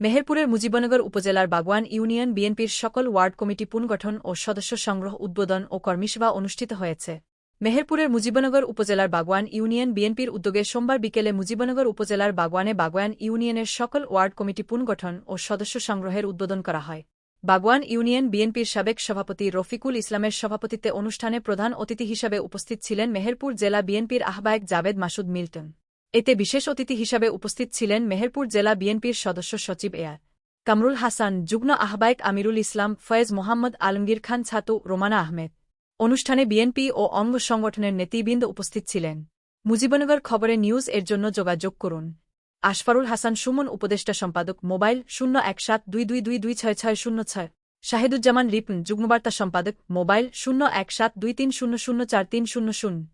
মেহেরপুরের মুজিবনগর উপজেলার বাগওয়ান ইউনিয়ন বিএনপির সকল ওয়ার্ড কমিটি পুনর্গঠন ও সদস্য সংগ্রহ, উদ্বোধন ও কর্মীসভা অনুষ্ঠিত হয়েছে। মেহেরপুরের মুজিবনগর উপজেলার বাগওয়ান ইউনিয়ন বিএনপির উদ্যোগে সোমবার বিকেলে মুজিবনগর উপজেলার বাগওয়ানে বাগওয়ান ইউনিয়নের সকল ওয়ার্ড কমিটি পুনর্গঠন ও সদস্য সংগ্রহের উদ্বোধন করা হয়। বাগওয়ান ইউনিয়ন বিএনপির সাবেক সভাপতি রফিকুল ইসলামের সভাপতিত্বে অনুষ্ঠানে প্রধান অতিথি হিসাবে উপস্থিত ছিলেন মেহেরপুর জেলা বিএনপির আহ্বায়ক জাবেদ মাসুদ মিল্টন। এতে বিশেষ অতিথি হিসাবে উপস্থিত ছিলেন মেহেরপুর জেলা বিএনপির সদস্য সচিব এয়ার কামরুল হাসান, যুগ্ম আহ্বায়ক আমিরুল ইসলাম, ফয়েজ মোহাম্মদ আলমগীর খান ছাতু রোমানা আহমেদ। অনুষ্ঠানে বিএনপি ও অঙ্গ সংগঠনের নেতৃবৃন্দ উপস্থিত ছিলেন। মুজিবনগর খবরে নিউজ এর জন্য যোগাযোগ করুন। আশফারুল হাসান সুমন, উপদেষ্টা সম্পাদক, মোবাইল শূন্য এক সাত দুই দুই দুই দুই ছয় ছয় শূন্য ছয়। শাহিদুজ্জামান রিপন, যুগ্মবার্তা সম্পাদক, মোবাইল শূন্য এক সাত দুই তিন শূন্য শূন্য চার তিন শূন্য শূন্য।